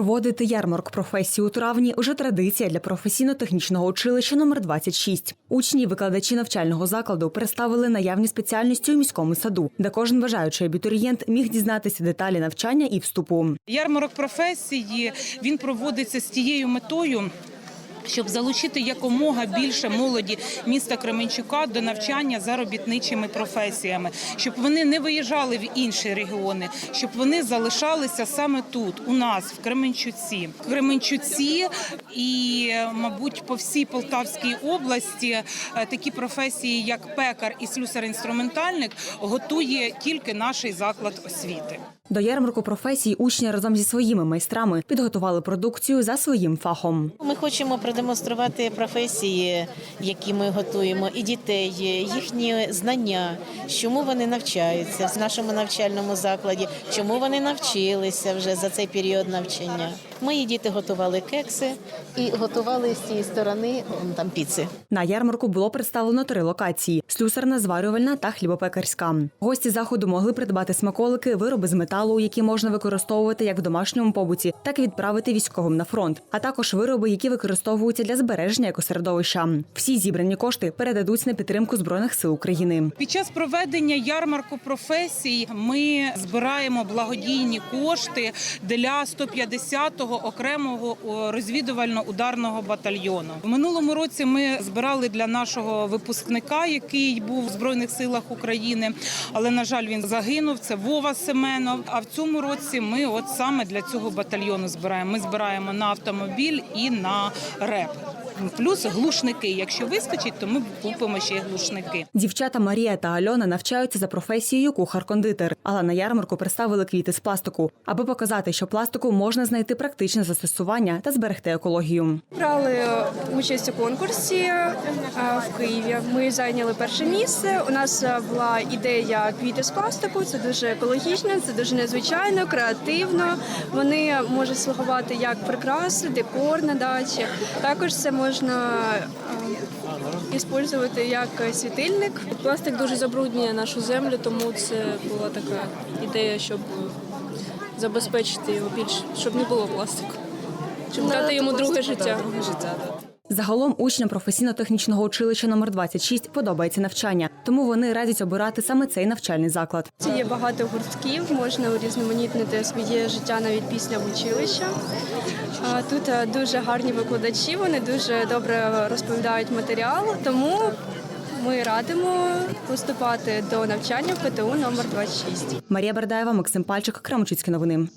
Проводити ярмарок професії у травні вже традиція для професійно-технічного училища номер 26. Учні і викладачі навчального закладу представили наявні спеціальності у міському саду, де кожен бажаючий абітурієнт міг дізнатися деталі навчання і вступу. Ярмарок професії він проводиться з тією метою. Щоб залучити якомога більше молоді міста Кременчука до навчання за робітничими професіями, щоб вони не виїжджали в інші регіони, щоб вони залишалися саме тут, у нас, в Кременчуці. Кременчуці і, мабуть, по всій Полтавській області е, такі професії, як пекар і слюсар-інструментальник, готує тільки наш заклад освіти. До ярмарку професій учні разом зі своїми майстрами підготували продукцію за своїм фахом. Ми хочемо продемонструвати професії, які ми готуємо, і дітей, їхні знання, чому вони навчаються в нашому навчальному закладі, чому вони навчилися вже за цей період навчання. Мої діти готували кекси і готували з цієї сторони там піци. На ярмарку було представлено три локації: слюсарна, зварювальна та хлібопекарська. Гості заходу могли придбати смаколики, вироби з металу, які можна використовувати як в домашньому побуті, так і відправити військовим на фронт, а також вироби, які використовуються для збереження екосередовища. Всі зібрані кошти передадуть на підтримку збройних сил України. Під час проведення ярмарку професій ми збираємо благодійні кошти для 150-го окремого розвідувально-ударного батальйону. В минулому році ми збирали для нашого випускника, який був в збройних силах України, але на жаль, він загинув. Це Вова Семенов. А в цьому році ми, от саме для цього батальйону, збираємо. Ми збираємо на автомобіль і на реп. Плюс глушники. Якщо вистачить, то ми купимо ще глушники. Дівчата Марія та Альона навчаються за професією кухар-кондитер, але на ярмарку представили квіти з пластику, аби показати, що пластику можна знайти практичне застосування та зберегти екологію. Брали участь у конкурсі е, в Києві. Ми зайняли перше місце. У нас е, була ідея квіти з пластику. Це дуже екологічно, це дуже незвичайно, креативно. Вони можуть слугувати як прикраси, декор на дачі. Також це можна використовувати як світильник. Пластик дуже забруднює нашу землю, тому це була така ідея, щоб забезпечити його більш, щоб не було пластику. Щоб дати йому друге життя. Друге життя, Загалом учням професійно-технічного училища номер 26 подобається навчання, тому вони радять обирати саме цей навчальний заклад. Це є багато гуртків, можна урізноманітнити своє життя навіть після училища. Тут е, дуже гарні викладачі, вони дуже добре розповідають матеріал, тому ми радимо поступати до навчання в ПТУ номер 26. Марія Бердаєва, Максим Пальчик, Крамчицькі новини.